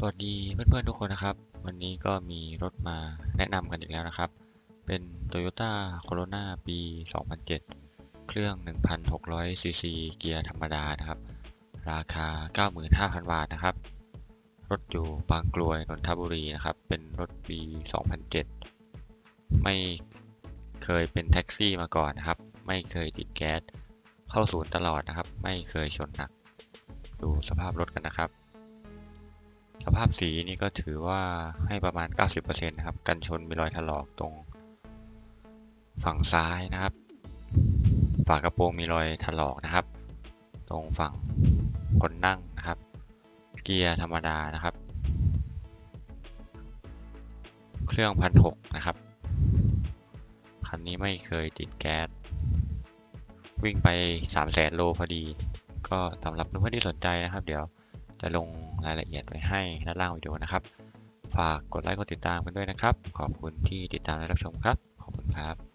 สวัสดีเพื่อนๆทุกคนนะครับ วันนี้ก็มีรถมาแนะนำกันอีกแล้วนะครับ เป็น Toyota Corona ปี 2007 เครื่อง 1,600 ซีซีเกียร์ธรรมดานะครับ ราคา 95,000 บาทนะครับ รถอยู่บางกลวยนนทบุรีนะครับ เป็นรถปี 2007 ไม่เคยเป็นแท็กซี่มาก่อนนะครับ ไม่เคยติดแก๊ส เข้าศูนย์ตลอดนะครับ ไม่เคยชนหนัก ดูสภาพรถกันนะครับ ภาพสีนี่ก็ถือว่าให้ประมาณ 90%นะครับ กันชนมีรอยถลอกตรงฝั่งซ้ายนะครับ ฝากระโปรงมีรอยถลอกนะครับ ตรงฝั่งคนนั่งนะครับ เกียร์ธรรมดานะครับ เครื่องพันหกนะครับ คันนี้ไม่เคยติดแก๊ส วิ่งไป3 0 0แสนโลพอดี ก็สำหรับเพื่อนที่สนใจนะครับ เดี๋ยว จะลงรายละเอียดไว้ให้ด้านล่างวิดีโอนะครับ ฝากกดไลค์กดติดตามกันด้วยนะครับ ขอบคุณที่ติดตามและรับชมครับ ขอบคุณครับ